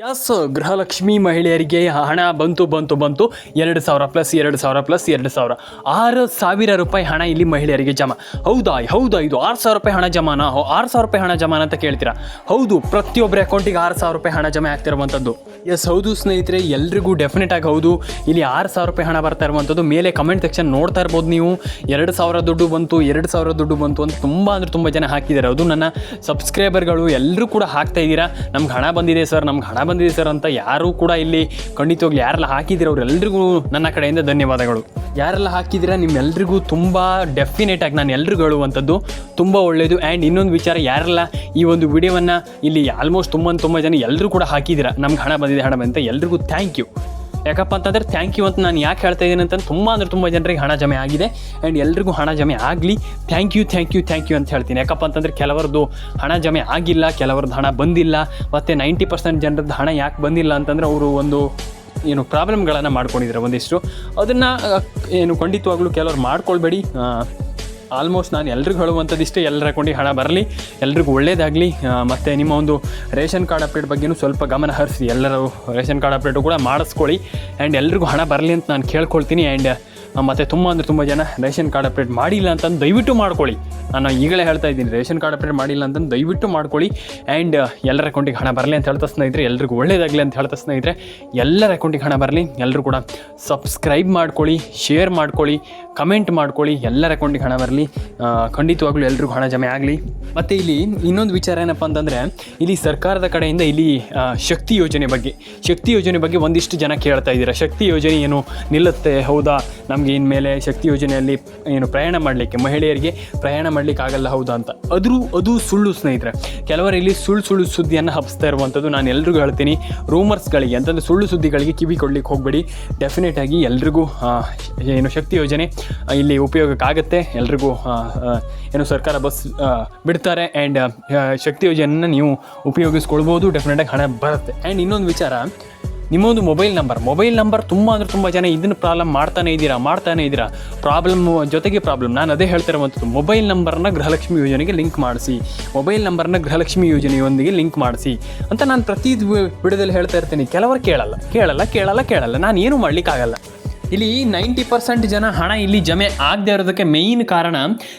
Yes Gruhalakshmi ಮಹಿಳೆಯರಿಗೆ ಹಣ ಬಂತು ಬಂತು ಬಂತು. ಎರಡು ಸಾವಿರ ಪ್ಲಸ್ ಎರಡು ಸಾವಿರ ಪ್ಲಸ್ ಎರಡು ಸಾವಿರ. ಆರು ಸಾವಿರ ರೂಪಾಯಿ ಹಣ ಇಲ್ಲಿ ಮಹಿಳೆಯರಿಗೆ ಜಮಾ. ಹೌದಾ ಹೌದಾ ಇದು? ಆರು ಸಾವಿರ ರೂಪಾಯಿ ಹಣ ಜಮಾನ? ಆರು ಸಾವಿರ ರೂಪಾಯಿ ಹಣ ಜಮಾನ ಅಂತ ಕೇಳ್ತೀರಾ? ಹೌದು, ಪ್ರತಿಯೊಬ್ಬರ ಅಕೌಂಟಿಗೆ ಆರು ಸಾವಿರ ರೂಪಾಯಿ ಹಣ ಜಮೆ ಆಗ್ತಿರುವಂಥದ್ದು ಎಸ್ ಹೌದು ಸ್ನೇಹಿತರೆ, ಎಲ್ರಿಗೂ ಡೆಫಿನೆಟ್ ಆಗಿ ಹೌದು. ಇಲ್ಲಿ ಆರು ಸಾವಿರ ರೂಪಾಯಿ ಹಣ ಬರ್ತಾ ಇರುವಂಥದ್ದು ಮೇಲೆ ಕಮೆಂಟ್ ಸೆಕ್ಷನ್ ನೋಡ್ತಾ ಇರ್ಬೋದು ನೀವು. ಎರಡು ಸಾವಿರ ದುಡ್ಡು ಬಂತು, ಎರಡು ಸಾವಿರ ದುಡ್ಡು ಬಂತು ಅಂತ ತುಂಬ ಅಂದರೆ ತುಂಬ ಜನ ಹಾಕಿದ್ದಾರೆ. ಅದು ನನ್ನ ಸಬ್ಸ್ಕ್ರೈಬರ್ಗಳು ಎಲ್ಲರೂ ಕೂಡ ಹಾಕ್ತಾ ಇದ್ದೀರಾ. ನಮ್ಗೆ ಹಣ ಬಂದಿದೆ ಸರ್ ನಮ್ಗೆ ಹಣ ಬಂದಿದೆ ಸರ್ ಅಂತ ಯಾರೂ ಕೂಡ ಇಲ್ಲಿ ಖಂಡಿತವಾಗ್ಲಿ ಯಾರೆಲ್ಲ ಹಾಕಿದ್ದೀರ ಅವರೆಲ್ಲರಿಗೂ ನನ್ನ ಕಡೆಯಿಂದ ಧನ್ಯವಾದಗಳು. ಯಾರೆಲ್ಲ ಹಾಕಿದ್ದೀರಾ ನಿಮ್ಮೆಲ್ಲರಿಗೂ ತುಂಬ ಡೆಫಿನೆಟ್ ಆಗಿ ನಾನು ಎಲ್ರಿಗೂ ಹೇಳುವಂಥದ್ದು ತುಂಬ ಒಳ್ಳೆಯದು ಆ್ಯಂಡ್ ಇನ್ನೊಂದು ವಿಚಾರ, ಯಾರೆಲ್ಲ ಈ ಒಂದು ವಿಡಿಯೋವನ್ನು ಇಲ್ಲಿ ಆಲ್ಮೋಸ್ಟ್ ತುಂಬ ತುಂಬ ಜನ ಎಲ್ಲರೂ ಕೂಡ ಹಾಕಿದ್ದೀರಾ, ನಮ್ಗೆ ಹಣ ಬಂದಿದೆ ಹಣ ಬಂದಿದೆ ಎಲ್ರಿಗೂ ಥ್ಯಾಂಕ್ ಯು ಯಾಕಪ್ಪ ಅಂತಂದರೆ ಥ್ಯಾಂಕ್ ಯು ಅಂತ ನಾನು ಯಾಕೆ ಹೇಳ್ತಾ ಇದ್ದೀನಿ ಅಂತಂದ್ರೆ ತುಂಬ ಅಂದರೆ ತುಂಬ ಜನರಿಗೆ ಹಣ ಜಮೆ ಆಗಿದೆ ಆ್ಯಂಡ್ ಎಲ್ರಿಗೂ ಹಣ ಜಮೆ ಆಗಲಿ. Thank you thank you thank you ಅಂತ ಹೇಳ್ತೀನಿ. ಯಾಕಪ್ಪ ಅಂತಂದರೆ ಕೆಲವರದ್ದು ಹಣ ಜಮೆ ಆಗಿಲ್ಲ, ಕೆಲವರದ್ದು ಹಣ ಬಂದಿಲ್ಲ. ಮತ್ತು ನೈಂಟಿ ಪರ್ಸೆಂಟ್ ಜನರದ್ದು ಹಣ ಯಾಕೆ ಬಂದಿಲ್ಲ ಅಂತಂದರೆ ಅವರು ಒಂದು ಏನು ಪ್ರಾಬ್ಲಮ್ಗಳನ್ನು ಮಾಡ್ಕೊಂಡಿದ್ದಾರೆ ಒಂದಿಷ್ಟು. ಅದನ್ನು ಏನು ಖಂಡಿತವಾಗ್ಲೂ ಕೆಲವರು ಮಾಡ್ಕೊಳ್ಬೇಡಿ. ಆಲ್ಮೋಸ್ಟ್ ನಾನು ಎಲ್ರಿಗೂ ಹೇಳುವಂಥದ್ದು ಇಷ್ಟೇ ಎಲ್ಲರ ಅಕೌಂಟಿಗೆ ಹಣ ಬರಲಿ, ಎಲ್ರಿಗೂ ಒಳ್ಳೇದಾಗಲಿ. ಮತ್ತು ನಿಮ್ಮ ಒಂದು ರೇಷನ್ ಕಾರ್ಡ್ ಅಪ್ಡೇಟ್ ಬಗ್ಗೆನೂ ಸ್ವಲ್ಪ ಗಮನ ಹರಿಸಿ, ಎಲ್ಲರೂ ರೇಷನ್ ಕಾರ್ಡ್ ಅಪ್ಡೇಟು ಕೂಡ ಮಾಡಿಸ್ಕೊಳ್ಳಿ. ಆ್ಯಂಡ್ ಎಲ್ರಿಗೂ ಹಣ ಬರಲಿ ಅಂತ ನಾನು ಕೇಳ್ಕೊಳ್ತೀನಿ. ಆ್ಯಂಡ್ ಮತ್ತು ತುಂಬ ಅಂದರೆ ತುಂಬ ಜನ ರೇಷನ್ ಕಾರ್ಡ್ ಅಪ್ಡೇಟ್ ಮಾಡಿಲ್ಲ ಅಂತಂದು ದಯವಿಟ್ಟು ಮಾಡ್ಕೊಳ್ಳಿ. ನಾನು ಈಗಲೇ ಹೇಳ್ತಾ ಇದ್ದೀನಿ, ರೇಷನ್ ಕಾರ್ಡ್ ಅಪ್ಡೇಟ್ ಮಾಡಿಲ್ಲ ಅಂತಂದು ದಯವಿಟ್ಟು ಮಾಡ್ಕೊಳ್ಳಿ. ಆ್ಯಂಡ್ ಎಲ್ಲರ ಅಕೌಂಟಿಗೆ ಹಣ ಬರಲಿ ಅಂತ ಹೇಳ್ತಾ ಸ್ನೇಹಿತರೆ, ಎಲ್ರಿಗೂ ಒಳ್ಳೇದಾಗಲಿ ಅಂತ ಹೇಳ್ತಾ ಸ್ನೇಹಿತರೆ, ಎಲ್ಲರ ಅಕೌಂಟಿಗೆ ಹಣ ಬರಲಿ ಎಲ್ಲರೂ ಕೂಡ ಸಬ್ಸ್ಕ್ರೈಬ್ ಮಾಡ್ಕೊಳ್ಳಿ ಶೇರ್ ಮಾಡ್ಕೊಳ್ಳಿ ಕಮೆಂಟ್ ಮಾಡ್ಕೊಳ್ಳಿ, ಎಲ್ಲರ ಅಕೌಂಟಿಗೆ ಹಣ ಬರಲಿ. ಖಂಡಿತವಾಗ್ಲೂ ಎಲ್ರಿಗೂ ಹಣ ಜಮೆ ಆಗಲಿ. ಮತ್ತು ಇಲ್ಲಿ ಇನ್ನೊಂದು ವಿಚಾರ ಏನಪ್ಪ ಅಂತಂದರೆ, ಇಲ್ಲಿ ಸರ್ಕಾರದ ಕಡೆಯಿಂದ ಇಲ್ಲಿ ಶಕ್ತಿ ಯೋಜನೆ ಬಗ್ಗೆ, ಶಕ್ತಿ ಯೋಜನೆ ಬಗ್ಗೆ ಒಂದಿಷ್ಟು ಜನ ಕೇಳ್ತಾ ಇದ್ದೀರಾ. ಶಕ್ತಿ ಯೋಜನೆ ಏನು ನಿಲ್ಲುತ್ತೆ, ಹೌದಾ? ನಮಗೆ ಇನ್ಮೇಲೆ ಶಕ್ತಿ ಯೋಜನೆಯಲ್ಲಿ ಏನು ಪ್ರಯಾಣ ಮಾಡಲಿಕ್ಕೆ, ಮಹಿಳೆಯರಿಗೆ ಪ್ರಯಾಣ ಮಾಡಲಿಕ್ಕೆ ಆಗಲ್ಲ ಹೌದಾ ಅಂತ. ಅದರೂ ಅದು ಸುಳ್ಳು ಸ್ನೇಹಿತರೆ. ಕೆಲವರು ಇಲ್ಲಿ ಸುಳ್ಳು ಸುಳ್ಳು ಸುದ್ದಿಯನ್ನು ಹಬ್ಸ್ತಾ ಇರುವಂಥದ್ದು ನಾನು ಎಲ್ರಿಗೂ ಹೇಳ್ತೀನಿ. ರೂಮರ್ಸ್ಗಳಿಗೆ ಅಂತಂದರೆ ಸುಳ್ಳು ಸುದ್ದಿಗಳಿಗೆ ಕಿವಿ ಕೊಡ್ಲಿಕ್ಕೆ ಹೋಗಬೇಡಿ. ಡೆಫಿನೆಟ್ ಆಗಿ ಎಲ್ರಿಗೂ ಏನು ಶಕ್ತಿ ಯೋಜನೆ ಇಲ್ಲಿ ಉಪಯೋಗಕ್ಕಾಗತ್ತೆ. ಎಲ್ರಿಗೂ ಏನು ಸರ್ಕಾರ ಬಸ್ ಬಿಡ್ತಾರೆ. ಆ್ಯಂಡ್ ಶಕ್ತಿ ಯೋಜನೆಯನ್ನು ನೀವು ಉಪಯೋಗಿಸ್ಕೊಳ್ಬೋದು. ಡೆಫಿನೆಟಾಗಿ ಹಣ ಬರುತ್ತೆ. ಆ್ಯಂಡ್ ಇನ್ನೊಂದು ವಿಚಾರ ನಿಮ್ಮೊಂದು ಮೊಬೈಲ್ ನಂಬರ್ ಮೊಬೈಲ್ ನಂಬರ್ ತುಂಬ ಅಂದರೆ ತುಂಬ ಜನ ಇದನ್ನು ಪ್ರಾಬ್ಲಮ್ ಮಾಡ್ತಾನೆ ಇದ್ದೀರಾ ಮಾಡ್ತಾನೆ ಇದ್ದೀರಾ. ಪ್ರಾಬ್ಲಮ್ ಜೊತೆಗೆ ಪ್ರಾಬ್ಲಮ್ ನಾನು ಅದೇ ಹೇಳ್ತಿರುವಂಥದ್ದು ಮೊಬೈಲ್ ನಂಬರ್ನ ಗೃಹಲಕ್ಷ್ಮಿ ಯೋಜನೆಗೆ ಲಿಂಕ್ ಮಾಡಿಸಿ. ಮೊಬೈಲ್ ನಂಬರ್ನ ಗೃಹಲಕ್ಷ್ಮಿ ಯೋಜನೆಯೊಂದಿಗೆ ಲಿಂಕ್ ಮಾಡಿಸಿ ಅಂತ ನಾನು ಪ್ರತಿ ವಿಡಿಯೋದಲ್ಲಿ ಹೇಳ್ತಾ ಇರ್ತೀನಿ. ಕೆಲವರು ಕೇಳಲ್ಲ. ಕೇಳಲ್ಲ ಕೇಳಲ್ಲ ಕೇಳಲ್ಲ. ನಾನು ಏನು ಮಾಡಲಿಕ್ಕಾಗಲ್ಲ. ಇಲ್ಲಿ ನೈಂಟಿ ಪರ್ಸೆಂಟ್ ಜನ ಹಣ ಇಲ್ಲಿ ಜಮೆ ಆಗದೆ ಇರೋದಕ್ಕೆ ಮೇಯ್ನ್ ಕಾರಣ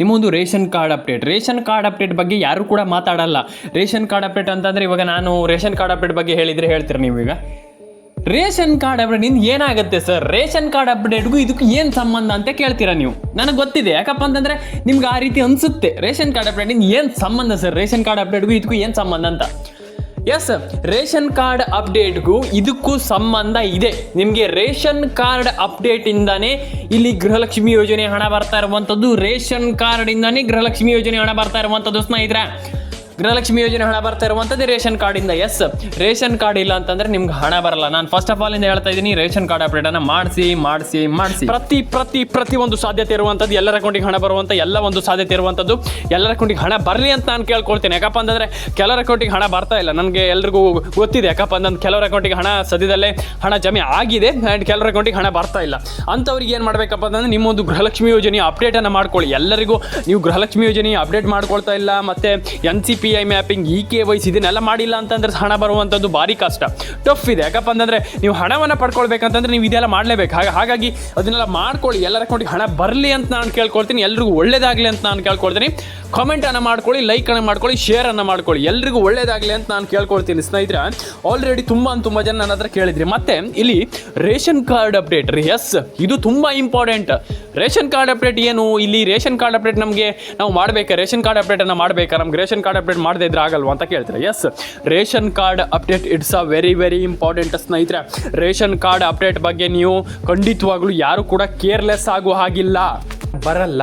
ನಿಮ್ಮೊಂದು ration card update ration card update ಬಗ್ಗೆ ಯಾರೂ ಕೂಡ ಮಾತಾಡಲ್ಲ. ರೇಷನ್ ಕಾರ್ಡ್ ಅಪ್ಡೇಟ್ ಅಂತಂದರೆ ಇವಾಗ ನಾನು ರೇಷನ್ ಕಾರ್ಡ್ ಅಪ್ಡೇಟ್ ಬಗ್ಗೆ ಹೇಳಿದರೆ ಹೇಳ್ತೀರಿ ನೀವು ಈಗ ರೇಷನ್ ಕಾರ್ಡ್ ಅಪ್ಡೇಟ್ ಏನಾಗುತ್ತೆ ಸರ್? ರೇಷನ್ ಕಾರ್ಡ್ ಅಪ್ಡೇಟ್ಗೂ ಇದಕ್ಕೂ ಏನು ಸಂಬಂಧ ಅಂತ ಕೇಳ್ತೀರಾ ನೀವು? ನನಗೆ ಗೊತ್ತಿದೆ. ಯಾಕಪ್ಪ ಅಂತಂದರೆ ನಿಮ್ಗೆ ಆ ರೀತಿ ಅನಿಸುತ್ತೆ. ರೇಷನ್ ಕಾರ್ಡ್ ಅಪ್ಡೇಟಿಂದ ಏನು ಸಂಬಂಧ ಸರ್? ರೇಷನ್ ಕಾರ್ಡ್ ಅಪ್ಡೇಟ್ಗೂ ಇದಕ್ಕೂ ಏನು ಸಂಬಂಧ ಅಂತ? ಎಸ್ ರೇಷನ್ ಕಾರ್ಡ್ ಅಪ್ಡೇಟ್ಗೂ ಇದಕ್ಕೂ ಸಂಬಂಧ ಇದೆ. ನಿಮಗೆ ರೇಷನ್ ಕಾರ್ಡ್ ಅಪ್ಡೇಟಿಂದಾನೇ ಇಲ್ಲಿ ಗೃಹಲಕ್ಷ್ಮಿ ಯೋಜನೆ ಹಣ ಬರ್ತಾ ಇರುವಂಥದ್ದು. ರೇಷನ್ ಕಾರ್ಡಿಂದಾನೇ ಗೃಹಲಕ್ಷ್ಮಿ ಯೋಜನೆ ಹಣ ಬರ್ತಾ ಇರುವಂಥದ್ದು ಸ್ನೇಹಿತರೆ. ಗೃಹಲಕ್ಷ್ಮಿ ಯೋಜನೆ ಹಣ ಬರ್ತಾ ಇರುವಂಥದ್ದು ರೇಷನ್ ಕಾರ್ಡಿಂದ. ಎಸ್ ರೇಷನ್ ಕಾರ್ಡ್ ಇಲ್ಲ ಅಂತಂದ್ರೆ ನಿಮ್ಗೆ ಹಣ ಬರಲ್ಲ. ನಾನು ಫಸ್ಟ್ ಆಫ್ ಆಲ್ ಇಂದ ಹೇಳ್ತಾ ಇದ್ದೀನಿ, ರೇಷನ್ ಕಾರ್ಡ್ ಅಪ್ಡೇಟ್ ಅನ್ನ ಮಾಡಿಸಿ ಮಾಡಿಸಿ ಮಾಡಿಸಿ. ಪ್ರತಿ ಪ್ರತಿ ಪ್ರತಿ ಒಂದು ಸಾಧ್ಯತೆ ಇರುವಂಥದ್ದು ಎಲ್ಲರ ಅಕೌಂಟಿಗೆ ಹಣ ಬರುವಂಥ ಎಲ್ಲ ಒಂದು ಸಾಧ್ಯತೆ ಇರುವಂಥದ್ದು ಎಲ್ಲರ ಅಕೌಂಟಿಗೆ ಹಣ ಬರಲಿ ಅಂತ ನಾನು ಕೇಳ್ಕೊಳ್ತೇನೆ. ಯಾಕಪ್ಪ ಅಂತಂದ್ರೆ ಕೆಲವರ ಅಕೌಂಟಿಗೆ ಹಣ ಬರ್ತಾ ಇಲ್ಲ. ನನಗೆ ಎಲ್ರಿಗೂ ಗೊತ್ತಿದೆ. ಯಾಕಪ್ಪ ಅಂತಂದ್ರೆ ಕೆಲವರ ಅಕೌಂಟಿಗೆ ಹಣ ಸದ್ಯದಲ್ಲೇ ಹಣ ಜಮೆ ಆಗಿದೆ ಆ್ಯಂಡ್ ಕೆಲವರ ಅಕೌಂಟಿಗೆ ಹಣ ಬರ್ತಾ ಇಲ್ಲ. ಅಂಥವ್ರಿಗೆ ಏನು ಮಾಡಬೇಕಪ್ಪ ಅಂತಂದ್ರೆ ನಿಮ್ಮೊಂದು ಗೃಹಲಕ್ಷ್ಮಿ ಯೋಜನೆ ಅಪ್ಡೇಟನ್ನು ಮಾಡ್ಕೊಳ್ಳಿ. ಎಲ್ಲರಿಗೂ ನೀವು ಗೃಹಲಕ್ಷ್ಮಿ ಯೋಜನೆ ಅಪ್ಡೇಟ್ ಮಾಡ್ಕೊಳ್ತಾ ಇಲ್ಲ. ಮತ್ತು N C P I mapping E K Y C ಇದನ್ನೆಲ್ಲ ಮಾಡಿಲ್ಲ ಅಂತಂದ್ರೆ ಹಣ ಬರುವಂಥದ್ದು ಭಾರಿ ಕಷ್ಟ. ಟಫ್ ಇದೆ. ಯಾಕಪ್ಪ ಅಂತಂದರೆ ನೀವು ಹಣವನ್ನು ಪಡ್ಕೊಳ್ಬೇಕಂತಂದ್ರೆ ನೀವು ಇದೆಲ್ಲ ಮಾಡಲೇಬೇಕು. ಹಾಗೆ ಹಾಗಾಗಿ ಅದನ್ನೆಲ್ಲ ಮಾಡ್ಕೊಳ್ಳಿ. ಎಲ್ಲರ ಅಕೌಂಟಿಗೆ ಹಣ ಬರಲಿ ಅಂತ ನಾನು ಕೇಳ್ಕೊಳ್ತೀನಿ. ಎಲ್ರಿಗೂ ಒಳ್ಳೇದಾಗಲಿ ಅಂತ ನಾನು ಕೇಳ್ಕೊಳ್ತೀನಿ. ಕಾಮೆಂಟನ್ನು ಮಾಡ್ಕೊಳ್ಳಿ ಲೈಕ್ ಅನ್ನು ಮಾಡ್ಕೊಳ್ಳಿ ಶೇರ್ ಅನ್ನು ಮಾಡ್ಕೊಳ್ಳಿ. ಎಲ್ರಿಗೂ ಒಳ್ಳೇದಾಗಲಿ ಅಂತ ನಾನು ಕೇಳ್ಕೊಳ್ತೀನಿ. ಸ್ನೇಹಿತರೆ ಆಲ್ರೆಡಿ ತುಂಬ ತುಂಬ ಜನ ನನ್ನ ಹತ್ರ ಕೇಳಿದ್ರಿ. ಮತ್ತೆ ಇಲ್ಲಿ ರೇಷನ್ ಕಾರ್ಡ್ ಅಪ್ಡೇಟ್ ರೀ. ಎಸ್ ಇದು ತುಂಬ ಇಂಪಾರ್ಟೆಂಟ್ ರೇಷನ್ ಕಾರ್ಡ್ ಅಪ್ಡೇಟ್ ಏನು? ಇಲ್ಲಿ ರೇಷನ್ ಕಾರ್ಡ್ ಅಪ್ಡೇಟ್ ನಮಗೆ ನಾವು ಮಾಡಬೇಕಾ? ರೇಷನ್ ಕಾರ್ಡ್ ಅಪ್ಡೇಟನ್ನು ಮಾಡಬೇಕಾ? ನಮ್ಗೆ ರೇಷನ್ ಕಾರ್ಡ್ ಅಪ್ಡೇಟ್ ಮಾಡದೇ ಇದ್ರೆ ಆಗಲ್ವಾ ಅಂತ ಕೇಳ್ತಾರೆ? Yes ration card update it's a very very important ಸ್ನೇಹಿತರೆ. ರೇಷನ್ ಕಾರ್ಡ್ ಅಪ್ಡೇಟ್ ಬಗ್ಗೆ ನೀವು ಖಂಡಿತವಾಗ್ಲೂ ಯಾರು ಕೂಡ ಕೇರ್ಲೆಸ್ ಆಗೋ ಹಾಗಿಲ್ಲ. ಬರಲ್ಲ.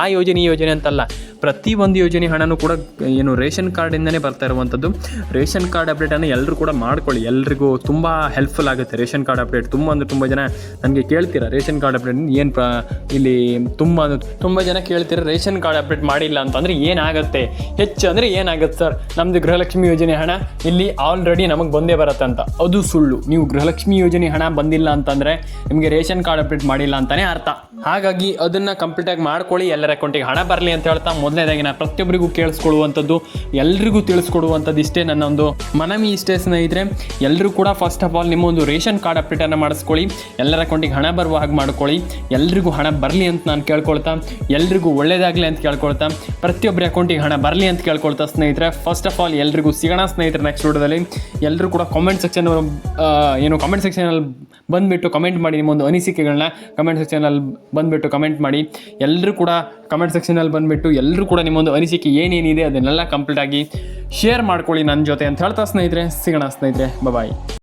ಆ ಯೋಜನೆ ಈ ಯೋಜನೆ ಅಂತಲ್ಲ. ಪ್ರತಿ ಒಂದು ಯೋಜನೆ ಹಣನೂ ಕೂಡ ಏನು ರೇಷನ್ ಕಾರ್ಡಿಂದನೇ ಬರ್ತಾ ಇರುವಂಥದ್ದು. ರೇಷನ್ ಕಾರ್ಡ್ ಅಪ್ಡೇಟನ್ನು ಎಲ್ಲರೂ ಕೂಡ ಮಾಡ್ಕೊಳ್ಳಿ. ಎಲ್ರಿಗೂ ತುಂಬ ಹೆಲ್ಪ್ಫುಲ್ ಆಗುತ್ತೆ ರೇಷನ್ ಕಾರ್ಡ್ ಅಪ್ಡೇಟ್ ತುಂಬ ಅಂದರೆ ತುಂಬ ಜನ ನನಗೆ ಕೇಳ್ತೀರಾ ರೇಷನ್ ಕಾರ್ಡ್ ಅಪ್ಡೇಟ್ ಏನು ಇಲ್ಲಿ ತುಂಬ ತುಂಬ ಜನ ಕೇಳ್ತೀರಾ ರೇಷನ್ ಕಾರ್ಡ್ ಅಪ್ಡೇಟ್ ಮಾಡಿಲ್ಲ ಅಂತಂದರೆ ಏನಾಗುತ್ತೆ? ಹೆಚ್ಚು ಅಂದರೆ ಏನಾಗುತ್ತೆ ಸರ್? ನಮ್ಮದು ಗೃಹಲಕ್ಷ್ಮಿ ಯೋಜನೆ ಹಣ ಇಲ್ಲಿ ಆಲ್ರೆಡಿ ನಮಗೆ ಬಂದೇ ಬರುತ್ತೆ ಅಂತ. ಅದು ಸುಳ್ಳು. ನೀವು ಗೃಹಲಕ್ಷ್ಮಿ ಯೋಜನೆ ಹಣ ಬಂದಿಲ್ಲ ಅಂತಂದರೆ ನಿಮಗೆ ರೇಷನ್ ಕಾರ್ಡ್ ಅಪ್ಡೇಟ್ ಮಾಡಿಲ್ಲ ಅಂತಲೇ ಅರ್ಥ. ಹಾಗಾಗಿ ಅದನ್ನು ಕಂಪ್ಲೀಟಾಗಿ ಮಾಡ್ಕೊಳ್ಳಿ. ಎಲ್ಲರ ಅಕೌಂಟಿಗೆ ಹಣ ಬರಲಿ ಅಂತ ಹೇಳ್ತಾ ಮೊದಲನೇದಾಗಿ ನಾನು ಪ್ರತಿಯೊಬ್ಬರಿಗೂ ಕೇಳಿಸ್ಕೊಳ್ಳುವಂಥದ್ದು, ಎಲ್ರಿಗೂ ತಿಳಿಸ್ಕೊಡುವಂಥದ್ದು ಇಷ್ಟೇ ನನ್ನ ಒಂದು ಮನವಿ ಇಷ್ಟೇ ಸ್ನೇಹಿತರೆ. ಎಲ್ಲರೂ ಕೂಡ ಫಸ್ಟ್ ಆಫ್ ಆಲ್ ನಿಮ್ಮ ಒಂದು ರೇಷನ್ ಕಾರ್ಡ್ ಅಪ್ಡೇಟನ್ನು ಮಾಡಿಸ್ಕೊಳ್ಳಿ, ಎಲ್ಲರ ಅಕೌಂಟಿಗೆ ಹಣ ಬರುವ ಹಾಗೆ ಮಾಡ್ಕೊಳ್ಳಿ. ಎಲ್ರಿಗೂ ಹಣ ಬರಲಿ ಅಂತ ನಾನು ಕೇಳ್ಕೊಳ್ತಾ, ಎಲ್ರಿಗೂ ಒಳ್ಳೇದಾಗಲಿ ಅಂತ ಕೇಳ್ಕೊಳ್ತಾ, ಪ್ರತಿಯೊಬ್ಬರ ಅಕೌಂಟಿಗೆ ಹಣ ಬರಲಿ ಅಂತ ಕೇಳ್ಕೊಳ್ತಾ ಸ್ನೇಹಿತರೆ. ಫಸ್ಟ್ ಆಫ್ ಆಲ್ ಎಲ್ರಿಗೂ ಸಿಗೋಣ ಸ್ನೇಹಿತರೆ ನೆಕ್ಸ್ಟ್ ವಿಡಿಯೋದಲ್ಲಿ. ಎಲ್ಲರೂ ಕೂಡ ಕಾಮೆಂಟ್ ಸೆಕ್ಷನ್ ಏನು ಕಾಮೆಂಟ್ ಸೆಕ್ಷನಲ್ಲಿ ಬಂದುಬಿಟ್ಟು ಕಮೆಂಟ್ ಮಾಡಿ ನಿಮ್ಮೊಂದು ಅನಿಸಿಕೆಗಳನ್ನ ಕಮೆಂಟ್ ಸೆಕ್ಷನಲ್ಲಿ ಬಂದುಬಿಟ್ಟು ಕಮೆಂಟ್ ಮಾಡಿ. ಎಲ್ಲರೂ ಕೂಡ ಕಮೆಂಟ್ ಸೆಕ್ಷನಲ್ಲಿ ಬಂದುಬಿಟ್ಟು ಎಲ್ಲರೂ ಕೂಡ ನಿಮ್ಮೊಂದು ಅನಿಸಿಕೆ ಏನೇನಿದೆ ಅದನ್ನೆಲ್ಲ ಕಂಪ್ಲೀಟಾಗಿ ಶೇರ್ ಮಾಡ್ಕೊಳ್ಳಿ ನನ್ನ ಜೊತೆ ಅಂತ ಹೇಳ್ತಾ ಸ್ನೇಹಿತರೆ, ಸಿಗೋಣ ಸ್ನೇಹಿತರೆ ಬಾಯ್